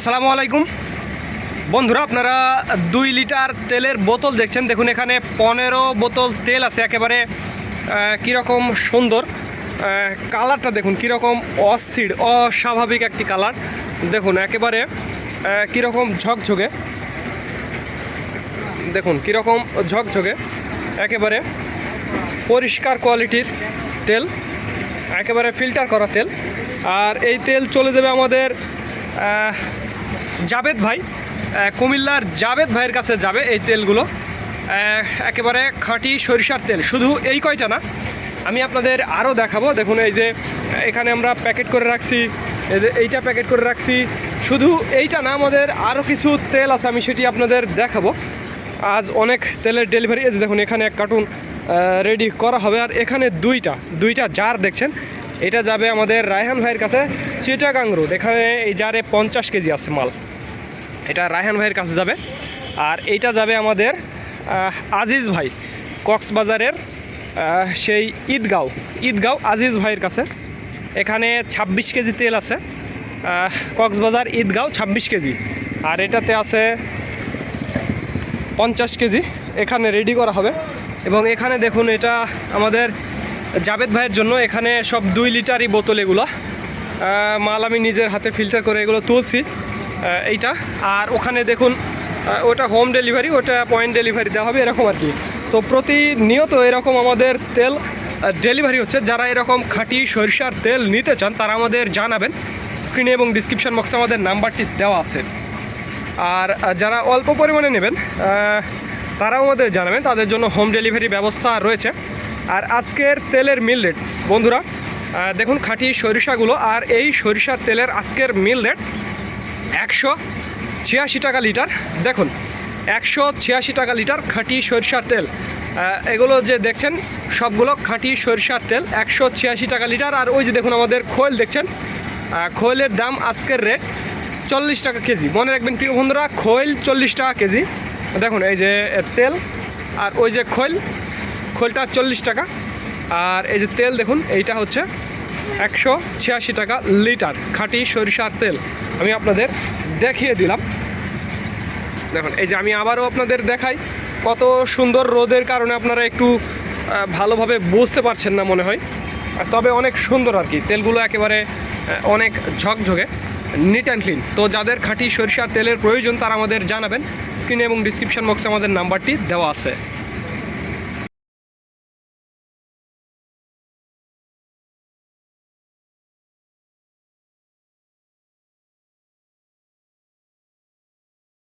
সালামু আলাইকুম। বন্ধুরা, আপনারা দুই লিটার তেলের বোতল দেখছেন। দেখুন, এখানে পনেরো বোতল তেল আছে, একেবারে কীরকম সুন্দর। কালারটা দেখুন, কীরকম অস্থির, অস্বাভাবিক একটি কালার। দেখুন, একেবারে কীরকম ঝকঝকে। দেখুন, কীরকম ঝকঝকে। একেবারে পরিষ্কার কোয়ালিটির তেল, একেবারে ফিল্টার করা তেল। আর এই তেল চলে যাবে আমাদের জাবেদ ভাই কুমিল্লার জাবেদ ভাইয়ের কাছে যাবে এই তেলগুলো। একেবারে খাঁটি সরিষার তেল, শুধু এই কয়টা না, আমি আপনাদের আরও দেখাবো। দেখুন, এই যে এখানে আমরা প্যাকেট করে রাখছি, এই যে এইটা প্যাকেট করে রাখছি। শুধু এইটা না, আমাদের আরও কিছু তেল আছে, আমি সেটি আপনাদের দেখাবো। আজ অনেক তেলের ডেলিভারি, এই যে দেখুন, এখানে এক কার্টুন রেডি করা হবে। আর এখানে দুইটা দুইটা জার দেখছেন এটা যাবে আমাদের রায়হান ভাইয়ের কাছে চিটাগাং এখানে এই জারে পঞ্চাশ কেজি আছে মাল। এটা রায়হান ভাইয়ের কাছে যাবে। আর এইটা যাবে আমাদের আজিজ ভাই, কক্সবাজারের সেই ঈদগাঁও ঈদগাঁও আজিজ ভাইয়ের কাছে। এখানে ছাব্বিশ কেজি তেল আছে। কক্সবাজার ঈদগাঁও ছাব্বিশ কেজি। আর এটাতে আছে পঞ্চাশ কেজি। এখানে রেডি করা হবে। এবং এখানে দেখুন এটা আমাদের জাবেদ ভাইয়ের জন্য এখানে সব দুই লিটারই বোতল এগুলো। মাল আমি নিজের হাতে ফিল্টার করে এগুলো তুলছি। এইটা। আর ওখানে দেখুন ওটা হোম ডেলিভারি ওটা পয়েন্ট ডেলিভারি দেওয়া হবে এরকম আর কি। তো প্রতিনিয়ত এরকম আমাদের তেল ডেলিভারি হচ্ছে। যারা এরকম খাঁটি সরিষার তেল নিতে চান, তারা আমাদের জানাবেন। স্ক্রিনে এবং ডিসক্রিপশন বক্সে আমাদের নাম্বারটি দেওয়া আছে। আর যারা অল্প পরিমাণে নেবেন তারাও আমাদের জানাবেন। তাদের জন্য হোম ডেলিভারি ব্যবস্থা রয়েছে। আর আজকের তেলের মিল রেট বন্ধুরা দেখুন খাঁটি সরিষাগুলো, আর এই সরিষার তেলের আজকের মিল রেট একশো ছিয়াশি টাকা লিটার। দেখুন, একশো ছিয়াশি টাকা লিটার খাঁটি সরিষার তেল। এগুলো যে দেখছেন, সবগুলো খাঁটি সরিষার তেল, একশো ছিয়াশি টাকা লিটার। আর ওই যে দেখুন আমাদের খোল দেখছেন খোলের দাম আজকের রেট চল্লিশ টাকা কেজি। মনে রাখবেন প্রিয় বন্ধুরা, খৈল চল্লিশ টাকা কেজি। দেখুন, এই যে তেল, আর ওই যে খৈল খোলটা চল্লিশ টাকা। আর এই যে তেল দেখুন, এইটা হচ্ছে একশো ছিয়াশি টাকা লিটার খাঁটি সরিষার তেল। আমি আপনাদের দেখিয়ে দিলাম। দেখুন, এই যে আমি আবারও আপনাদের দেখাই, কত সুন্দর রোদের কারণে আপনারা একটু ভালোভাবে বুঝতে পারছেন না মনে হয়। তবে অনেক সুন্দর আর কি, তেলগুলো একেবারে অনেক ঝকঝকে নিট অ্যান্ড ক্লিন তো যাদের খাঁটি সরিষার তেলের প্রয়োজন, তারা আমাদের জানাবেন। স্ক্রিনে এবং ডিসক্রিপশন বক্সে আমাদের নাম্বারটি দেওয়া আছে।